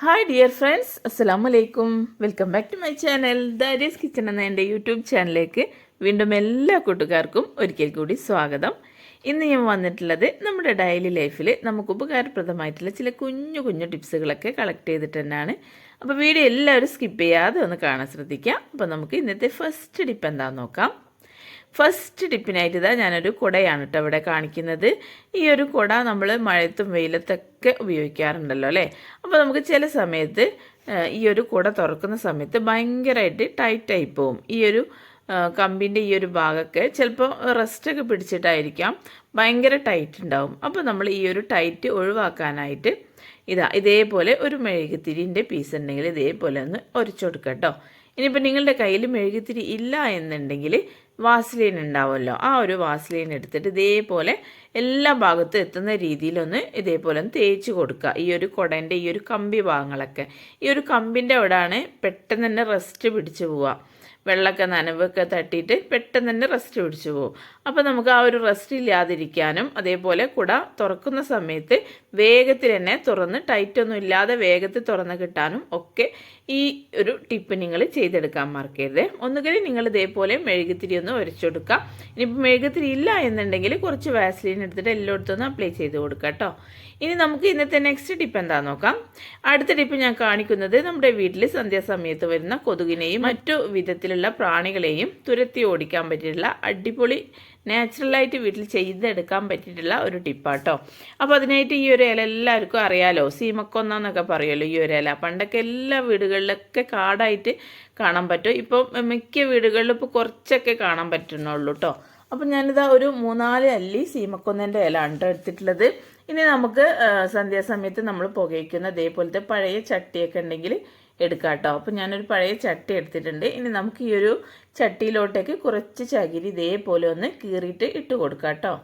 Hi dear friends അസ്സാം വലൈക്കും welcome back to my channel Daris kitchen എന്ന എന്റെ യൂട്യൂബ് ചാനലിലേക്ക് വീണ്ടും എല്ലാ കൂട്ടുകാർക്കും ഒരിക്കൽ കൂടി സ്വാഗതം. ഇന്ന് ഞാൻ വന്നിട്ടുള്ളത് നമ്മുടെ ഡെയിലി ലൈഫിൽ നമുക്ക് ഉപകാരപ്രദമായിട്ടുള്ള ചില കുഞ്ഞു കുഞ്ഞു ടിപ്സുകളൊക്കെ കളക്ട് ചെയ്തിട്ട് തന്നെയാണ്. അപ്പോൾ വീഡിയോ എല്ലാവരും സ്കിപ്പ് ചെയ്യാതെ ഒന്ന് കാണാൻ ശ്രദ്ധിക്കാം. അപ്പോൾ നമുക്ക് ഇന്നത്തെ ഫസ്റ്റ് ടിപ്പ് എന്താണെന്ന് നോക്കാം. ഫസ്റ്റ് ടിപ്പിനായിട്ട് ഇതാ ഞാനൊരു കുടയാണ് കേട്ടോ ഇവിടെ കാണിക്കുന്നത്. ഈ ഒരു കുട നമ്മൾ മഴയത്തും വെയിലത്തൊക്കെ ഉപയോഗിക്കാറുണ്ടല്ലോ അല്ലേ? അപ്പോൾ നമുക്ക് ചില സമയത്ത് ഈ ഒരു കുട തുറക്കുന്ന സമയത്ത് ഭയങ്കരമായിട്ട് ടൈറ്റായി പോവും. ഈ ഒരു കമ്പിന്റെ ഈ ഒരു ഭാഗമൊക്കെ ചിലപ്പോൾ റെസ്റ്റൊക്കെ പിടിച്ചിട്ടായിരിക്കാം ഭയങ്കര ടൈറ്റ് ഉണ്ടാവും. അപ്പോൾ നമ്മൾ ഈ ഒരു ടൈറ്റ് ഒഴിവാക്കാനായിട്ട് ഇതാ ഇതേപോലെ ഒരു മെഴുകുതിരിന്റെ പീസ് ഉണ്ടെങ്കിൽ ഇതേപോലെ ഒന്ന് ഒരച്ചു കൊടുക്കുക കേട്ടോ ഇനിയിപ്പോൾ നിങ്ങളുടെ കയ്യിൽ മെഴുകുതിരി ഇല്ല എന്നുണ്ടെങ്കിൽ വാസ്ലീൻ ഉണ്ടാവുമല്ലോ. ആ ഒരു വാസ്ലീൻ എടുത്തിട്ട് ഇതേപോലെ എല്ലാ ഭാഗത്തും എത്തുന്ന രീതിയിലൊന്ന് ഇതേപോലെ ഒന്ന് തേച്ച് കൊടുക്കുക. ഈ ഒരു കുടേന്റെ ഈ ഒരു കമ്പി ഭാഗങ്ങളൊക്കെ. ഈ ഒരു കമ്പിന്റെ അവിടെയാണ് പെട്ടെന്ന് തന്നെ റെസ്റ്റ് പിടിച്ച് പോവുക. വെള്ളമൊക്കെ നനവൊക്കെ തട്ടിയിട്ട് പെട്ടെന്ന് തന്നെ റെസ്റ്റ് പിടിച്ചു പോകും അപ്പോൾ നമുക്ക് ആ ഒരു റെസ്റ്റ് ഇല്ലാതിരിക്കാനും അതേപോലെ കുട തുറക്കുന്ന സമയത്ത് വേഗത്തിൽ തന്നെ തുറന്ന് ടൈറ്റൊന്നും ഇല്ലാതെ വേഗത്തിൽ തുറന്ന് കിട്ടാനും ഒക്കെ ഈ ഒരു ടിപ്പ് നിങ്ങൾ ചെയ്തെടുക്കാൻ മറക്കരുത്. ഒന്നുകിൽ നിങ്ങൾ ഇതേപോലെ മെഴുകുതിരി ഒന്ന് ഉരച്ചെടുക്കാം ഇനിയിപ്പോൾ മെഴുകുതിരി ഇല്ല എന്നുണ്ടെങ്കിൽ കുറച്ച് വാസ്ലീൻ എടുത്തിട്ട് എല്ലായിടത്തും ഒന്ന് അപ്ലൈ ചെയ്ത് കൊടുക്കുക കേട്ടോ ഇനി നമുക്ക് ഇന്നത്തെ നെക്സ്റ്റ് ടിപ്പ് എന്താ നോക്കാം. അടുത്ത ടിപ്പ് ഞാൻ കാണിക്കുന്നത് നമ്മുടെ വീട്ടിൽ സന്ധ്യാസമയത്ത് വരുന്ന കൊതുകിനെയും മറ്റു വിധത്തിലുള്ള പ്രാണികളെയും തുരത്തി ഓടിക്കാൻ പറ്റിയിട്ടുള്ള അടിപൊളി നാച്ചുറലായിട്ട് വീട്ടിൽ ചെയ്തെടുക്കാൻ പറ്റിയിട്ടുള്ള ഒരു ടിപ്പാട്ടോ. അപ്പോൾ അതിനായിട്ട് ഈ ഒരു ഇല എല്ലാവർക്കും അറിയാലോ. സീമക്കൊന്ന എന്നൊക്കെ പറയുമല്ലോ ഈ ഒരു ഇല. പണ്ടൊക്കെ എല്ലാ വീടുകളിലൊക്കെ കാടായിട്ട് കാണാൻ പറ്റും. ഇപ്പോൾ മിക്ക വീടുകളിലും ഇപ്പോൾ കുറച്ചൊക്കെ കാണാൻ പറ്റുന്നുള്ളൂ കേട്ടോ അപ്പം ഞാനിതാ ഒരു മൂന്നാൽ അല്ലി സീമക്കൊന്നന്റെ ഇല ആണ് എടുത്തിട്ടുള്ളത്. ഇനി നമുക്ക് സന്ധ്യാസമയത്ത് നമ്മൾ പുകയ്ക്കുന്ന ഇതേപോലത്തെ പഴയ ചട്ടിയൊക്കെ ഉണ്ടെങ്കിൽ എടുക്കാം കേട്ടോ അപ്പം ഞാനൊരു പഴയ ചട്ടി എടുത്തിട്ടുണ്ട്. ഇനി നമുക്ക് ഈ ഒരു ചട്ടിയിലോട്ടേക്ക് കുറച്ച് ചകിരി ഇതേപോലെ ഒന്ന് കീറിയിട്ട് ഇട്ട് കൊടുക്കാം കേട്ടോ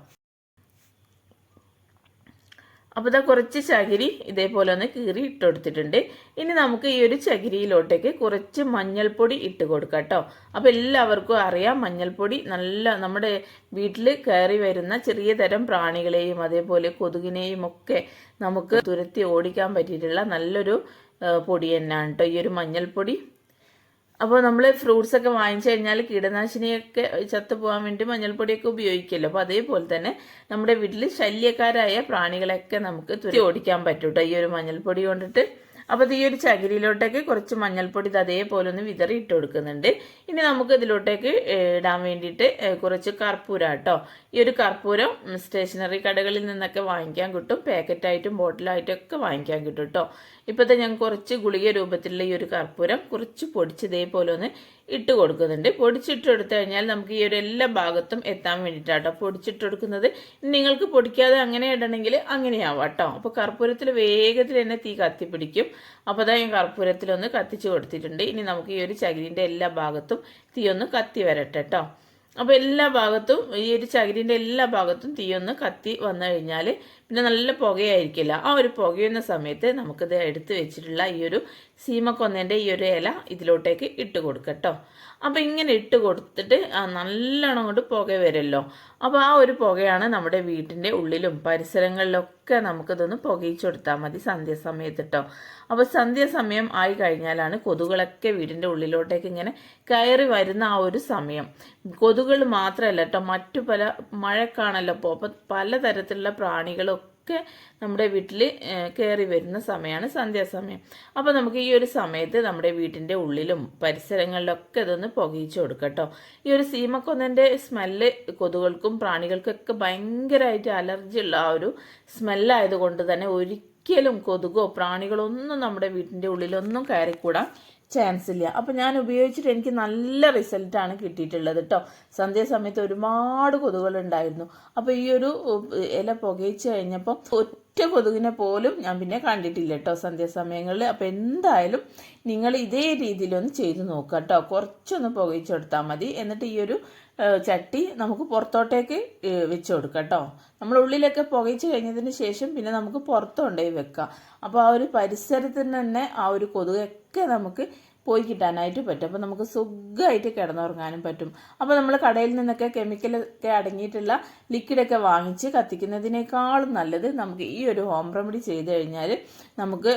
അപ്പോൾ ഇതാ കുറച്ച് ചകിരി ഇതേപോലെ ഒന്ന് കീറി ഇട്ട് കൊടുത്തിട്ടുണ്ട്. ഇനി നമുക്ക് ഈ ഒരു ചകിരിയിലോട്ടേക്ക് കുറച്ച് മഞ്ഞൾപ്പൊടി ഇട്ട് കൊടുക്കാം കേട്ടോ. അപ്പോൾ എല്ലാവർക്കും അറിയാം മഞ്ഞൾപ്പൊടി നല്ല നമ്മുടെ വീട്ടിൽ കയറി വരുന്ന ചെറിയ തരം പ്രാണികളെയും അതേപോലെ കൊതുകിനെയും ഒക്കെ നമുക്ക് തുരത്തി ഓടിക്കാൻ പറ്റിയിട്ടുള്ള നല്ലൊരു പൊടി തന്നെയാണ് കേട്ടോ ഈ ഒരു മഞ്ഞൾപ്പൊടി. അപ്പോൾ നമ്മൾ ഫ്രൂട്ട്സ് ഒക്കെ വാങ്ങിച്ചു കഴിഞ്ഞാൽ കീടനാശിനിയൊക്കെ ചത്തുപോകാൻ വേണ്ടി മഞ്ഞൾപ്പൊടിയൊക്കെ ഉപയോഗിക്കുമല്ലോ അപ്പോൾ അതേപോലെ തന്നെ നമ്മുടെ വീട്ടിൽ ശല്യക്കാരായ പ്രാണികളെയൊക്കെ നമുക്ക് തുരത്തി ഓടിക്കാൻ പറ്റൂട്ടോ. ഈ ഒരു മഞ്ഞൾപ്പൊടി കൊണ്ടിട്ട് അപ്പോൾ ഈ ഒരു ചകിരിയിലോട്ടേക്ക് കുറച്ച് മഞ്ഞൾപ്പൊടി ഇത് അതേപോലെ ഒന്ന് വിതറി ഇട്ട് കൊടുക്കുന്നുണ്ട്. ഇനി നമുക്ക് ഇതിലോട്ടേക്ക് ഇടാൻ വേണ്ടിയിട്ട് കുറച്ച് കർപ്പൂരം കേട്ടോ ഈ ഒരു കർപ്പൂരം സ്റ്റേഷനറി കടകളിൽ നിന്നൊക്കെ വാങ്ങിക്കാൻ കിട്ടും. പാക്കറ്റായിട്ടും ബോട്ടിലായിട്ടും ഒക്കെ വാങ്ങിക്കാൻ കിട്ടും കേട്ടോ ഇപ്പോഴത്തെ ഞാൻ കുറച്ച് ഗുളിക രൂപത്തിലുള്ള ഈ ഒരു കർപ്പൂരം കുറച്ച് പൊടിച്ച് ഇതേപോലെ ഒന്ന് ഇട്ട് കൊടുക്കുന്നുണ്ട്. പൊടിച്ചിട്ട് കൊടുത്തു കഴിഞ്ഞാൽ നമുക്ക് ഈ ഒരു എല്ലാ ഭാഗത്തും എത്താൻ വേണ്ടിയിട്ടാട്ടോ പൊടിച്ചിട്ട് കൊടുക്കുന്നത്. നിങ്ങൾക്ക് പൊടിക്കാതെ അങ്ങനെ ഇടണമെങ്കിൽ അങ്ങനെയാവാം കേട്ടോ. അപ്പോൾ കർപ്പൂരത്തിൽ വേഗത്തിൽ തന്നെ തീ കത്തിപ്പിടിക്കും. അപ്പോൾ അതാ ഞാൻ കർപ്പൂരത്തിലൊന്ന് കത്തിച്ച് കൊടുത്തിട്ടുണ്ട്. ഇനി നമുക്ക് ഈ ഒരു ചകിരിന്റെ എല്ലാ ഭാഗത്തും തീ ഒന്ന് കത്തി വരട്ടെ കേട്ടോ. അപ്പോൾ എല്ലാ ഭാഗത്തും ഈ ഒരു ചകിരിന്റെ എല്ലാ ഭാഗത്തും തീയൊന്ന് കത്തി വന്നു കഴിഞ്ഞാൽ പിന്നെ നല്ല പുകയായിരിക്കില്ല. ആ ഒരു പുകയുന്ന സമയത്ത് നമുക്കിത് എടുത്ത് വെച്ചിട്ടുള്ള ഈ ഒരു സീമക്കൊന്നേന്റെ ഈ ഒരു ഇല ഇതിലോട്ടേക്ക് ഇട്ട് കൊടുക്കട്ടോ അപ്പോൾ ഇങ്ങനെ ഇട്ട് കൊടുത്തിട്ട് നല്ലോണം കൊണ്ട് പുക വരുമല്ലോ അപ്പോൾ ആ ഒരു പുകയാണ് നമ്മുടെ വീട്ടിന്റെ ഉള്ളിലും പരിസരങ്ങളിലൊക്കെ നമുക്കിതൊന്ന് പുകയിച്ചു കൊടുത്താൽ മതി സന്ധ്യാസമയത്ത് കേട്ടോ അപ്പോൾ സന്ധ്യാസമയം ആയി കഴിഞ്ഞാലാണ് കൊതുകളൊക്കെ വീടിന്റെ ഉള്ളിലോട്ടേക്ക് ഇങ്ങനെ കയറി വരുന്ന ആ ഒരു സമയം. കൊതുകുകൾ മാത്രമല്ല കേട്ടോ മറ്റു പല മഴക്കാണല്ലോ അപ്പോൾ അപ്പോൾ പലതരത്തിലുള്ള പ്രാണികളൊക്കെ ഒക്കെ നമ്മുടെ വീട്ടിൽ കയറി വരുന്ന സമയമാണ് സന്ധ്യാസമയം അപ്പോൾ നമുക്ക് ഈ ഒരു സമയത്ത് നമ്മുടെ വീട്ടിന്റെ ഉള്ളിലും പരിസരങ്ങളിലൊക്കെ ഇതൊന്ന് പുകയിച്ചു കൊടുക്കട്ടോ. കേട്ടോ ഈ ഒരു സീമക്കൊന്നന്റെ സ്മെല്ല് കൊതുകൾക്കും പ്രാണികൾക്കൊക്കെ ഭയങ്കരമായിട്ട് അലർജി ഉള്ള ആ ഒരു സ്മെല്ലായതുകൊണ്ട് തന്നെ ഒരിക്കലും കൊതുകോ പ്രാണികളോ ഒന്നും നമ്മുടെ വീട്ടിന്റെ ഉള്ളിലൊന്നും കയറിക്കൂടാൻ ചാൻസ് ഇല്ല അപ്പം ഞാൻ ഉപയോഗിച്ചിട്ട് എനിക്ക് നല്ല റിസൾട്ടാണ് കിട്ടിയിട്ടുള്ളത് കേട്ടോ സന്ധ്യാസമയത്ത് ഒരുപാട് കൊതുകുകളുണ്ടായിരുന്നു അപ്പോൾ ഈ ഒരു ഇല പുകയിച്ച് കഴിഞ്ഞപ്പോൾ ഒറ്റ കൊതുകിനെ പോലും ഞാൻ പിന്നെ കണ്ടിട്ടില്ല കേട്ടോ സന്ധ്യാസമയങ്ങളിൽ അപ്പോൾ എന്തായാലും നിങ്ങൾ ഇതേ രീതിയിലൊന്ന് ചെയ്ത് നോക്കുക കേട്ടോ കുറച്ചൊന്ന് പുകയിച്ച് കൊടുത്താൽ മതി. എന്നിട്ട് ഈ ഒരു ചട്ടി നമുക്ക് പുറത്തോട്ടേക്ക് വെച്ച് കൊടുക്കാം കേട്ടോ നമ്മൾ ഉള്ളിലൊക്കെ പുകയിച്ച് കഴിഞ്ഞതിന് ശേഷം പിന്നെ നമുക്ക് പുറത്ത് വെക്കാം. അപ്പോൾ ആ ഒരു പരിസരത്തിന് തന്നെ ആ ഒരു കൊതുകൊക്കെ നമുക്ക് പോയി കിട്ടാനായിട്ട് പറ്റും. അപ്പോൾ നമുക്ക് സുഖമായിട്ട് കിടന്നുറങ്ങാനും പറ്റും. അപ്പോൾ നമ്മൾ കടയിൽ നിന്നൊക്കെ കെമിക്കലൊക്കെ അടങ്ങിയിട്ടുള്ള ലിക്വിഡൊക്കെ വാങ്ങിച്ച് കത്തിക്കുന്നതിനേക്കാളും നല്ലത് നമുക്ക് ഈ ഒരു ഹോം റെമഡി ചെയ്ത് കഴിഞ്ഞാൽ നമുക്ക്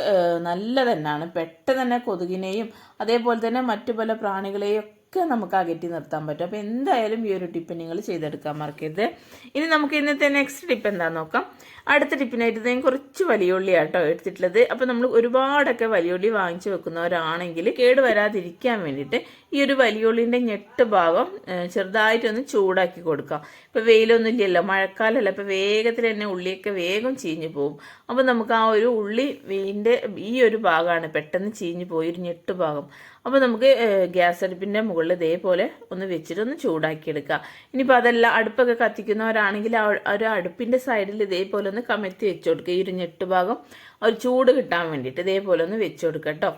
നല്ല തന്നെയാണ് പെട്ടെന്ന് തന്നെ കൊതുകിനെയും അതേപോലെ തന്നെ മറ്റു പല പ്രാണികളെയും ഒക്കെ നമുക്ക് അകറ്റി നിർത്താൻ പറ്റും. അപ്പോൾ എന്തായാലും ഈ ഒരു ടിപ്പ് നിങ്ങൾ ചെയ്തെടുക്കാൻ മറക്കരുത്. ഇനി നമുക്ക് ഇന്നത്തെ നെക്സ്റ്റ് ടിപ്പ് എന്താ നോക്കാം. അടുത്ത ടിപ്പിനായിട്ട് ഞാൻ കുറച്ച് വലിയ ഉള്ളി ആട്ടോ എടുത്തിട്ടുള്ളത്. അപ്പോൾ നമ്മൾ ഒരുപാടൊക്കെ വലിയ ഉള്ളി വാങ്ങിച്ചു വെക്കുന്നവരാണെങ്കിൽ കേട് വരാതിരിക്കാൻ വേണ്ടിയിട്ട് ഈ ഒരു വലിയ ഉള്ളിന്റെ ഞെട്ട് ഭാഗം ചെറുതായിട്ടൊന്ന് ചൂടാക്കി കൊടുക്കാം. ഇപ്പോൾ വെയിലൊന്നും ഇല്ലല്ലോ മഴക്കാലമല്ല അപ്പോൾ വേഗത്തിൽ തന്നെ ഉള്ളിയൊക്കെ വേഗം ചീഞ്ഞു പോകും അപ്പോൾ നമുക്ക് ആ ഒരു ഉള്ളി വീന്റെ ഈ ഒരു ഭാഗമാണ് പെട്ടെന്ന് ചീഞ്ഞു പോയി ഒരു ഞെട്ട് ഭാഗം. അപ്പോൾ നമുക്ക് ഗ്യാസ് അടുപ്പിന്റെ മുകളിൽ ഇതേപോലെ ഒന്ന് വെച്ചിട്ട് ഒന്ന് ചൂടാക്കി ചൂടാക്കിയെടുക്കുക ഇനിയിപ്പോൾ അതല്ല അടുപ്പൊക്കെ കത്തിക്കുന്നവരാണെങ്കിൽ ആ ഒരു അടുപ്പിന്റെ സൈഡിൽ ഇതേപോലെ ഒന്ന് കമഴ്ത്തി വെച്ച് കൊടുക്കുക. ഈ ഒരു ഞെട്ട് ഭാഗം ഒരു ചൂട് കിട്ടാൻ വേണ്ടിയിട്ട് ഇതേപോലെ ഒന്ന് വെച്ച് കൊടുക്കുക കേട്ടോ.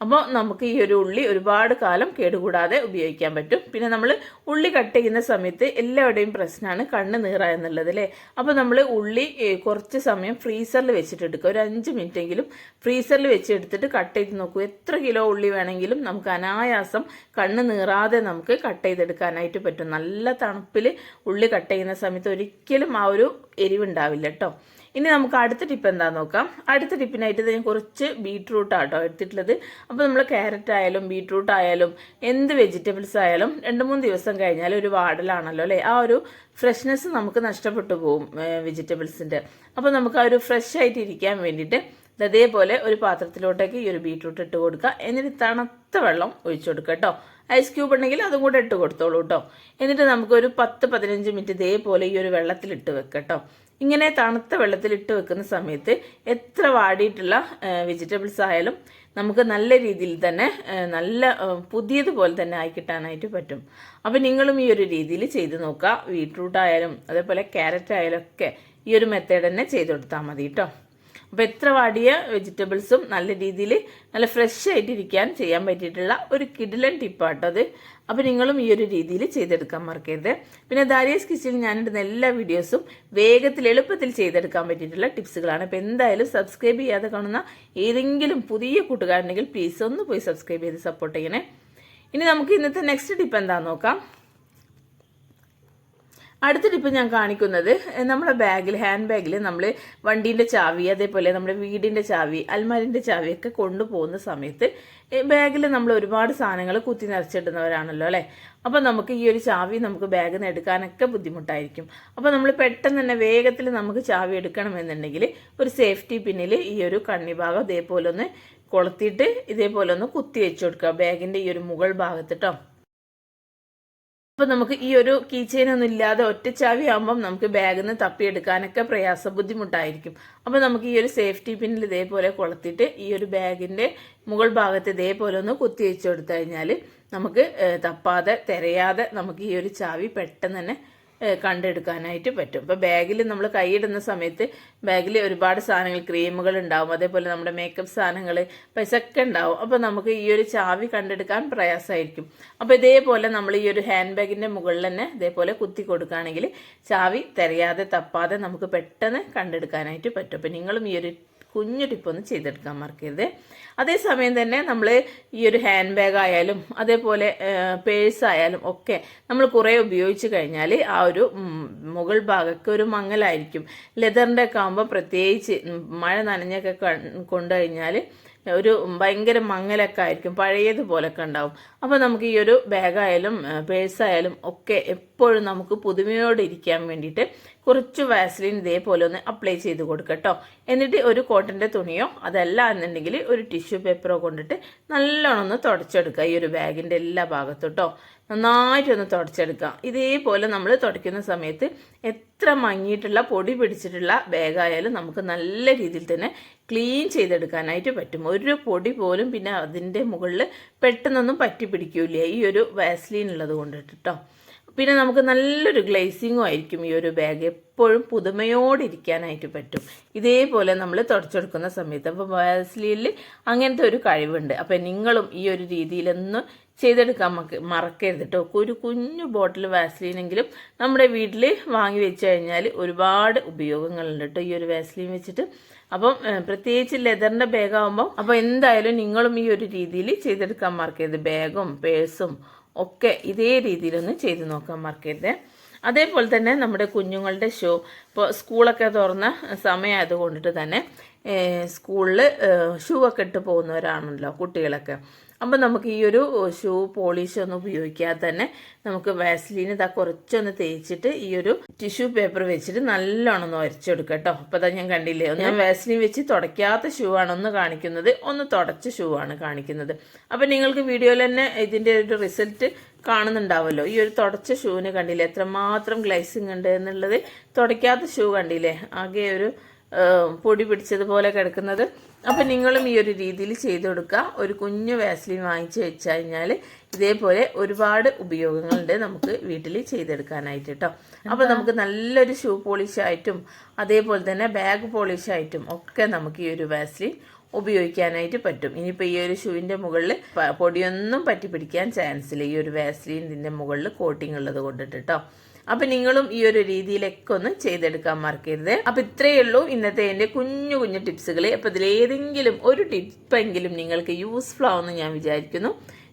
അപ്പോൾ നമുക്ക് ഈ ഒരു ഉള്ളി ഒരുപാട് കാലം കേടുകൂടാതെ ഉപയോഗിക്കാൻ പറ്റും. പിന്നെ നമ്മൾ ഉള്ളി കട്ട് ചെയ്യുന്ന സമയത്ത് എല്ലാവരുടെയും പ്രശ്നമാണ് കണ്ണ് നീറ എന്നുള്ളത് അല്ലേ അപ്പോൾ നമ്മൾ ഉള്ളി കുറച്ച് സമയം ഫ്രീസറിൽ വെച്ചിട്ട് എടുക്കുക ഒരു അഞ്ച് മിനിറ്റ് എങ്കിലും ഫ്രീസറിൽ വെച്ച് എടുത്തിട്ട് കട്ട് ചെയ്ത് നോക്കൂ. എത്ര കിലോ ഉള്ളി വേണമെങ്കിലും നമുക്ക് അനായാസം കണ്ണ് നീറാതെ നമുക്ക് കട്ട് ചെയ്തെടുക്കാനായിട്ട് പറ്റും. നല്ല തണുപ്പിൽ ഉള്ളി കട്ട് ചെയ്യുന്ന സമയത്ത് ഒരിക്കലും ആ ഒരു എരിവുണ്ടാവില്ല കേട്ടോ ഇനി നമുക്ക് അടുത്ത ടിപ്പ് എന്താണെന്ന് നോക്കാം. അടുത്ത ടിപ്പിനായിട്ട് ഞാൻ കുറച്ച് ബീട്രൂട്ടാണ് ആട്ടോ എടുത്തിട്ടുള്ളത്. അപ്പോൾ നമ്മൾ ക്യാരറ്റ് ആയാലും ബീട്രൂട്ട് ആയാലും എന്ത് വെജിറ്റബിൾസ് ആയാലും രണ്ട് മൂന്ന് ദിവസം കഴിഞ്ഞാൽ ഒരു വാടലാണല്ലോ അല്ലേ? ആ ഒരു ഫ്രഷ്നെസ് നമുക്ക് നഷ്ടപ്പെട്ടു പോകും വെജിറ്റബിൾസിന്റെ അപ്പോൾ നമുക്ക് ആ ഒരു ഫ്രഷ് ആയിട്ട് ഇരിക്കാൻ വേണ്ടിയിട്ട് അതേപോലെ ഒരു പാത്രത്തിലോട്ടേക്ക് ഈ ഒരു ബീട്രൂട്ട് ഇട്ട് കൊടുക്കുക. എന്നിട്ട് തണുത്ത വെള്ളം ഒഴിച്ചു കൊടുക്കുക കേട്ടോ. ഐസ് ക്യൂബ് ഉണ്ടെങ്കിൽ അതും കൂടെ ഇട്ട് കൊടുത്തോളൂ കേട്ടോ. എന്നിട്ട് നമുക്കൊരു പത്ത് പതിനഞ്ച് മിനിറ്റ് ഇതേപോലെ ഈ ഒരു വെള്ളത്തിൽ ഇട്ട് വെക്കുക കേട്ടോ. ഇങ്ങനെ തണുത്ത വെള്ളത്തിൽ ഇട്ട് വെക്കുന്ന സമയത്ത് എത്ര വാടിയിട്ടുള്ള വെജിറ്റബിൾസ് ആയാലും നമുക്ക് നല്ല രീതിയിൽ തന്നെ നല്ല പുതിയതുപോലെ തന്നെ ആയി കിട്ടാനായിട്ട് പറ്റും. അപ്പം നിങ്ങളും ഈ ഒരു രീതിയിൽ ചെയ്ത് നോക്കുക. ബീട്രൂട്ട് ആയാലും അതേപോലെ ക്യാരറ്റ് ആയാലും ഒക്കെ ഈ ഒരു മെത്തേഡ് തന്നെ ചെയ്ത് കൊടുത്താൽ മതി കേട്ടോ അപ്പോൾ എത്ര വാടിയ വെജിറ്റബിൾസും നല്ല രീതിയിൽ നല്ല ഫ്രഷ് ആയിട്ടിരിക്കാൻ ചെയ്യാൻ പറ്റിയിട്ടുള്ള ഒരു കിഡിലൻ ടിപ്പാട്ടോ അത്. അപ്പോൾ നിങ്ങളും ഈ ഒരു രീതിയിൽ ചെയ്തെടുക്കാൻ മറക്കരുത്. പിന്നെ ദാരിയസ് കിച്ചണിൽ ഞാനിടുന്ന എല്ലാ വീഡിയോസും വേഗത്തിൽ എളുപ്പത്തിൽ ചെയ്തെടുക്കാൻ പറ്റിയിട്ടുള്ള ടിപ്സുകളാണ്. അപ്പോൾ എന്തായാലും സബ്സ്ക്രൈബ് ചെയ്യാതെ കാണുന്ന ഏതെങ്കിലും പുതിയ കൂട്ടുകാരുണ്ടെങ്കിൽ പ്ലീസ് ഒന്ന് പോയി സബ്സ്ക്രൈബ് ചെയ്ത് സപ്പോർട്ട് ചെയ്യണേ. ഇനി നമുക്ക് ഇന്നത്തെ നെക്സ്റ്റ് ടിപ്പ് എന്താണെന്ന് നോക്കാം. അടുത്ത ടിപ്പ് ഞാൻ കാണിക്കുന്നത് നമ്മുടെ ബാഗിൽ ഹാൻഡ് ബാഗിൽ നമ്മൾ വണ്ടീന്റെ ചാവി അതേപോലെ നമ്മുടെ വീടിന്റെ ചാവി അൽമാരിന്റെ ചാവിയൊക്കെ കൊണ്ടുപോകുന്ന സമയത്ത് ബാഗിൽ നമ്മൾ ഒരുപാട് സാധനങ്ങൾ കുത്തി നിറച്ചിടുന്നവരാണല്ലോ അല്ലേ? അപ്പോൾ നമുക്ക് ഈ ഒരു ചാവി നമുക്ക് ബാഗിൽ നിന്ന് എടുക്കാനൊക്കെ ബുദ്ധിമുട്ടായിരിക്കും. അപ്പോൾ നമ്മൾ പെട്ടെന്ന് തന്നെ വേഗത്തിൽ നമുക്ക് ചാവി എടുക്കണമെന്നുണ്ടെങ്കിൽ ഒരു സേഫ്റ്റി പിന്നിൽ ഈ ഒരു കണ്ണി ഭാഗം ഇതേപോലെ ഒന്ന് കൊളുത്തിയിട്ട് ഇതേപോലെ ഒന്ന് കുത്തി വെച്ച് കൊടുക്കുക ബാഗിന്റെ ഈ ഒരു മുകൾ ഭാഗത്ത് അപ്പോൾ നമുക്ക് ഈ ഒരു കീ ചെയിൻ ഒന്നും ഇല്ലാതെ ഒറ്റച്ചാവി ആകുമ്പം നമുക്ക് ബാഗിൽ നിന്ന് തപ്പിയെടുക്കാനൊക്കെ പ്രയാസ ബുദ്ധിമുട്ടായിരിക്കും അപ്പോൾ നമുക്ക് ഈ ഒരു സേഫ്റ്റി പിന്നിൽ ഇതേപോലെ കൊളുത്തിട്ട് ഈ ഒരു ബാഗിന്റെ മുകൾ ഭാഗത്ത് ഇതേപോലെ ഒന്ന് കുത്തി വെച്ച് കൊടുത്തു കഴിഞ്ഞാൽ നമുക്ക് തപ്പാതെ തിരയാതെ നമുക്ക് ഈ ഒരു ചാവി പെട്ടെന്ന് തന്നെ കണ്ടെടുക്കാനായിട്ട് പറ്റും. ഇപ്പോൾ ബാഗിൽ നമ്മൾ കൈയിടുന്ന സമയത്ത് ബാഗിൽ ഒരുപാട് സാധനങ്ങൾ ക്രീമുകൾ ഉണ്ടാവും. അതേപോലെ നമ്മുടെ മേക്കപ്പ് സാധനങ്ങൾ പൈസൊക്കെ ഉണ്ടാവും. അപ്പോൾ നമുക്ക് ഈ ഒരു ചാവി കണ്ടെടുക്കാൻ പ്രയാസമായിരിക്കും. അപ്പോൾ ഇതേപോലെ നമ്മൾ ഈ ഒരു ഹാൻഡ് ബാഗിന്റെ മുകളിൽ തന്നെ ഇതേപോലെ കുത്തി കൊടുക്കുകയാണെങ്കിൽ ചാവി തിരയാതെ തപ്പാതെ നമുക്ക് പെട്ടെന്ന് കണ്ടെടുക്കാനായിട്ട് പറ്റും. അപ്പോൾ നിങ്ങളും ഈ ഒരു കുഞ്ഞു ടിപ്പൊന്ന് ചെയ്തെടുക്കാൻ മറക്കരുത്. അതേസമയം തന്നെ നമ്മൾ ഈ ഒരു ഹാൻഡ് ബാഗ് ആയാലും അതേപോലെ പേഴ്സ് ആയാലും ഒക്കെ നമ്മൾ കുറേ ഉപയോഗിച്ച് കഴിഞ്ഞാൽ ആ ഒരു മുകൾ ഭാഗമൊക്കെ ഒരു മങ്ങലായിരിക്കും. ലെതറിന്റെ ഒക്കെ ആകുമ്പോൾ പ്രത്യേകിച്ച് മഴ നനഞ്ഞൊക്കെ കൊണ്ടു കഴിഞ്ഞാൽ ഒരു ഭയങ്കര മങ്ങലൊക്കെ ആയിരിക്കും. പഴയതുപോലൊക്കെ ഉണ്ടാവും. അപ്പോൾ നമുക്ക് ഈ ഒരു ബാഗായാലും പേഴ്സായാലും ഒക്കെ എപ്പോഴും നമുക്ക് പുതുമയോടെ ഇരിക്കാൻ വേണ്ടിയിട്ട് കുറച്ച് വാസലിൻ ഇതേപോലെ ഒന്ന് അപ്ലൈ ചെയ്ത് കൊടുക്കട്ടോ എന്നിട്ട് ഒരു കോട്ടന്റെ തുണിയോ അതല്ല എന്നുണ്ടെങ്കിൽ ഒരു ടിഷ്യൂ പേപ്പറോ കൊണ്ടിട്ട് നല്ലോണം ഒന്ന് തുടച്ചെടുക്കുക ഈ ഒരു ബാഗിന്റെ എല്ലാ ഭാഗത്തും കേട്ടോ നന്നായിട്ടൊന്ന് തുടച്ചെടുക്കുക ഇതേപോലെ നമ്മൾ തുടയ്ക്കുന്ന സമയത്ത് എത്ര മങ്ങിയിട്ടുള്ള പൊടി പിടിച്ചിട്ടുള്ള ബാഗായാലും നമുക്ക് നല്ല രീതിയിൽ തന്നെ ക്ലീൻ ചെയ്തെടുക്കാനായിട്ട് പറ്റും. ഒരു പൊടി പോലും പിന്നെ അതിന്റെ മുകളിൽ പെട്ടെന്നൊന്നും പറ്റി പിടിക്കൂല ഈ ഒരു വാസ്ലീൻ ഉള്ളത് കൊണ്ടിട്ട് കേട്ടോ പിന്നെ നമുക്ക് നല്ലൊരു ഗ്ലേസിങ്ങും ആയിരിക്കും ഈ ഒരു ബാഗ് എപ്പോഴും പുതുമയോടിരിക്കാനായിട്ട് പറ്റും. ഇതേപോലെ നമ്മൾ തുടച്ചെടുക്കുന്ന സമയത്ത് അപ്പോൾ വാസ്ലീനിൽ അങ്ങനത്തെ ഒരു കഴിവുണ്ട്. അപ്പോൾ നിങ്ങളും ഈ ഒരു രീതിയിലൊന്നും ചെയ്തെടുക്കാൻ മറക്കരുത് കേട്ടോ ഒരു കുഞ്ഞു ബോട്ടിൽ വാസ്ലീനെങ്കിലും നമ്മുടെ വീട്ടിൽ വാങ്ങി വെച്ച് കഴിഞ്ഞാൽ ഒരുപാട് ഉപയോഗങ്ങളുണ്ട് കേട്ടോ ഈ ഒരു വാസ്ലീൻ വെച്ചിട്ട്. അപ്പം പ്രത്യേകിച്ച് ലെതറിന്റെ ബാഗ് ആകുമ്പോൾ അപ്പോൾ എന്തായാലും നിങ്ങളും ഈ ഒരു രീതിയിൽ ചെയ്തെടുക്കാൻ മറക്കരുത്. ബാഗും പേഴ്സും ഒക്കെ ഇതേ രീതിയിലൊന്ന് ചെയ്ത് നോക്കാൻ മറക്കരുത് അതേപോലെ തന്നെ നമ്മുടെ കുഞ്ഞുങ്ങളുടെ ഷോ. ഇപ്പോൾ സ്കൂളൊക്കെ തുറന്ന സമയമായത് കൊണ്ടിട്ട് തന്നെ സ്കൂളിൽ ഷൂ ഒക്കെ ഇട്ട് പോകുന്നവരാണല്ലോ കുട്ടികളൊക്കെ. അപ്പം നമുക്ക് ഈ ഒരു ഷൂ പോളിഷ് ഒന്നും ഉപയോഗിക്കാതെ തന്നെ നമുക്ക് വാസ്ലീൻ ഇതാ കുറച്ചൊന്ന് തേച്ചിട്ട് ഈ ഒരു ടിഷ്യൂ പേപ്പർ വെച്ചിട്ട് നല്ലോണം ഒന്ന് ഉരച്ചെടുക്കുക കേട്ടോ. അപ്പോൾ അതാ ഞാൻ കണ്ടില്ലേ ഒന്ന് വാസ്ലീൻ വെച്ച് തുടയ്ക്കാത്ത ഷൂ ആണ് ഒന്ന് കാണിക്കുന്നത്. ഒന്ന് തുടച്ച ഷൂ ആണ് കാണിക്കുന്നത്. അപ്പം നിങ്ങൾക്ക് വീഡിയോയിൽ തന്നെ ഇതിന്റെ ഒരു റിസൾട്ട് കാണുന്നുണ്ടാവല്ലോ. ഈ ഒരു തുടച്ച ഷൂവിന് കണ്ടില്ലേ എത്രമാത്രം ഗ്ലൈസിങ് ഉണ്ട് എന്നുള്ളത്. തുടയ്ക്കാത്ത ഷൂ കണ്ടില്ലേ ആകെ ഒരു പൊടി പിടിച്ചതുപോലെ കിടക്കുന്നത്. അപ്പം നിങ്ങളും ഈ ഒരു രീതിയിൽ ചെയ്ത് കൊടുക്കുക ഒരു കുഞ്ഞു വാസ്ലിൻ വാങ്ങിച്ചു വെച്ച് കഴിഞ്ഞാൽ ഇതേപോലെ ഒരുപാട് ഉപയോഗങ്ങളുണ്ട് നമുക്ക് വീട്ടിൽ ചെയ്തെടുക്കാനായിട്ട് കേട്ടോ അപ്പം നമുക്ക് നല്ലൊരു ഷൂ പോളിഷായിട്ടും അതേപോലെ തന്നെ ബാഗ് പോളിഷായിട്ടും ഒക്കെ നമുക്ക് ഈ ഒരു വാസ്ലിൻ ഉപയോഗിക്കാനായിട്ട് പറ്റും. ഇനിയിപ്പോൾ ഈ ഒരു ഷൂവിന്റെ മുകളിൽ പൊടിയൊന്നും പറ്റി പിടിക്കാൻ ചാൻസ് ഇല്ല ഈ ഒരു വാസ്ലിന്റെ മുകളിൽ കോട്ടിംഗ് ഉള്ളത് കൊണ്ടിട്ട് കേട്ടോ അപ്പൊ നിങ്ങളും ഈ ഒരു രീതിയിലൊക്കെ ഒന്ന് ചെയ്തെടുക്കാൻ മറക്കരുത്. അപ്പൊ ഇത്രയേ ഉള്ളൂ ഇന്നത്തെ എന്റെ കുഞ്ഞു കുഞ്ഞു ടിപ്സുകൾ അപ്പൊ ഇതിലേതെങ്കിലും ഒരു ടിപ്പെങ്കിലും നിങ്ങൾക്ക് യൂസ്ഫുൾ ആവുമെന്ന് ഞാൻ വിചാരിക്കുന്നു.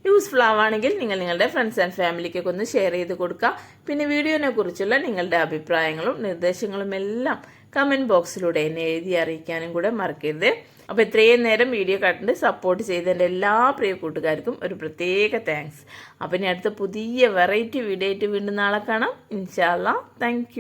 യൂസ്ഫുൾ ആവുകയാണെങ്കിൽ നിങ്ങൾ നിങ്ങളുടെ ഫ്രണ്ട്സ് ആൻഡ് ഫാമിലിക്കൊക്കെ ഒന്ന് ഷെയർ ചെയ്ത് കൊടുക്കുക. പിന്നെ വീഡിയോനെ കുറിച്ചുള്ള നിങ്ങളുടെ അഭിപ്രായങ്ങളും നിർദ്ദേശങ്ങളും എല്ലാം കമന്റ് ബോക്സിലൂടെ എന്നെ എഴുതി അറിയിക്കാനും കൂടെ മറക്കരുത്. അപ്പോൾ ഇത്രയും നേരം വീഡിയോ കണ്ടിട്ട് സപ്പോർട്ട് ചെയ്ത എന്റെ എല്ലാ പ്രിയ കൂട്ടുകാർക്കും ഒരു പ്രത്യേക താങ്ക്സ് അപ്പം ഇനി അടുത്ത പുതിയ വെറൈറ്റി വീഡിയോ ആയിട്ട് വീണ്ടും നാളെ കാണാം. ഇൻഷാല്ല താങ്ക്